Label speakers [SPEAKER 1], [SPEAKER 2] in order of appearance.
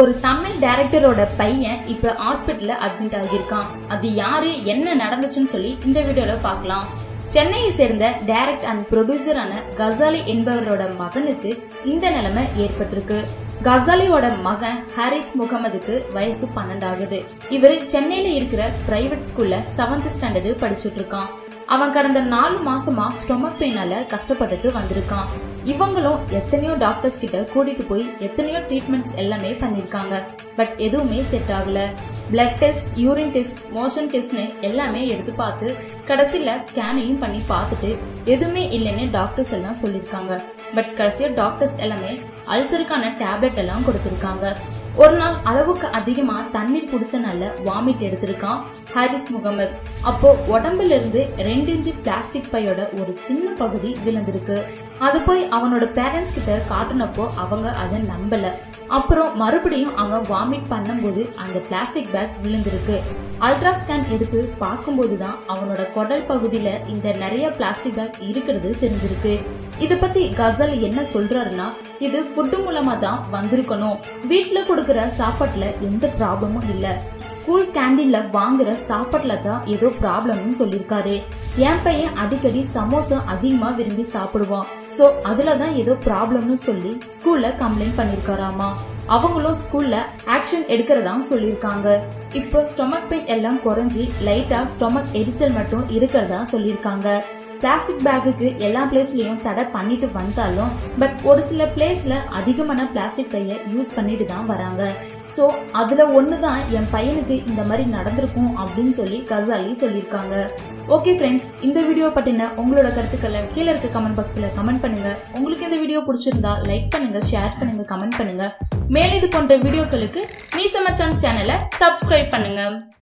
[SPEAKER 1] ஒரு தமிழ் டைரக்டரோட பையன் இப்ப ஹாஸ்பிட்டல்ல அட்மிட் ஆகியிருக்கான். அது யாரு என்ன நடந்துச்சுன்னு சொல்லி இந்த வீடியோல பார்க்கலாம். சென்னையை சேர்ந்த டைரக்ட் அண்ட் ப்ரொடியூசரான கசாலி என்பவரோட மகனுக்கு இந்த நிலைமை ஏற்பட்டிருக்கு. கசாலியோட மகன் ஹாரிஸ் முகமதுக்கு வயசு பன்னெண்டு ஆகுது இவர் சென்னையில இருக்கிற பிரைவேட் ஸ்கூல்ல செவன்த் ஸ்டாண்டர்டு படிச்சுட்டு இருக்கான். அவன் கடந்த நாலு மாசமா ஸ்டொமக் பெயினால கஷ்டப்பட்டுட்டு வந்திருக்கான். இவங்களும் எத்தனையோ டாக்டர்ஸ் கிட்ட கூட்டிட்டு போய் எத்தனையோ ட்ரீட்மெண்ட்ஸ் எல்லாமே பண்ணிருக்காங்க. பட் எதுவுமே செட் ஆகல. Blood test urine test motion டெஸ்ட்னு எல்லாமே எடுத்து பார்த்து கடைசியில ஸ்கேனையும் பண்ணி பார்த்துட்டு எதுவுமே இல்லைன்னு டாக்டர்ஸ் எல்லாம் சொல்லியிருக்காங்க பட் கடைசியா டாக்டர்ஸ் எல்லாமே அல்சருக்கான டேப்லெட் எல்லாம் கொடுத்துருக்காங்க. ஒரு நாள் அளவுக்கு அதிகமா தண்ணீர் குடிச்சனால வாமிட் எடுத்திருக்கான் ஹாரிஸ் முகமது. அப்போ உடம்புல இருந்து ரெண்டு இன்ச்சு பிளாஸ்டிக் பையோட ஒரு சின்ன பகுதி விழுந்திருக்கு. அது போய் அவனோட பேரண்ட்ஸ் கிட்ட காட்டுனப்போ அவங்க அதை நம்பல. அப்புறம் மறுபடியும் அவன் வாமிட் பண்ணும்போது அந்த பிளாஸ்டிக் பேக் விழுந்திருக்கு. அல்ட்ரா ஸ்கேன் எடுத்து பார்க்கும்போது தான் அவனோட குடல் பகுதியில இந்த நிறைய பிளாஸ்டிக் பேக் இருக்கிறது தெரிஞ்சிருக்கு. இத பத்தி கசல் என்ன சொல்றாருன்னா இது ஃபுட்டு மூலமா தான் வந்திருக்கணும். வீட்டுல கொடுக்கற சாப்பாட்டுல எந்த ப்ராப்ளமும் இல்ல. ஸ்கூல் கேண்டீன்ல வாங்குற சாப்பாட்டுல தான் ஏதோ ப்ராப்ளம்னு சொல்லியிருக்காரு என் பையன் அடிக்கடி சமோசா அதிகமா விரும்பி சாப்பிடுவான். சோ அதுலதான் ஏதோ ப்ராப்ளம்னு சொல்லி ஸ்கூல்ல கம்ப்ளைண்ட் பண்ணிருக்காராமா. அவங்களும் ஸ்கூல்ல ஆக்ஷன் எடுக்கிறதா சொல்லியிருக்காங்க இப்போ ஸ்டொமக் பெயின் எல்லாம் குறைஞ்சி லைட்டா ஸ்டொமக் எரிச்சல் மட்டும் இருக்கிறதா சொல்லியிருக்காங்க பிளாஸ்டிக் பேக்குக்கு எல்லா பிளேஸ்லயும் தடை பண்ணிட்டு வந்தாலும் பட் ஒரு சில பிளேஸ்ல அதிகமான பிளாஸ்டிக் பையை யூஸ் பண்ணிட்டு தான் வராங்க. ஸோ அதுல ஒன்று தான் என் பையனுக்கு இந்த மாதிரி நடந்திருக்கும் அப்படின்னு சொல்லி கசாலி சொல்லியிருக்காங்க. ஓகே ஃப்ரெண்ட்ஸ் இந்த வீடியோ பற்றின உங்களோட கருத்துக்களை கீழே இருக்க கமெண்ட் பாக்ஸில் கமெண்ட் பண்ணுங்க. உங்களுக்கு இந்த வீடியோ பிடிச்சிருந்தா லைக் பண்ணுங்க ஷேர் பண்ணுங்க கமெண்ட் பண்ணுங்க. மேலும் இது போன்ற வீடியோக்களுக்கு மீசமச்சான் சேனலை சப்ஸ்கிரைப் பண்ணுங்க.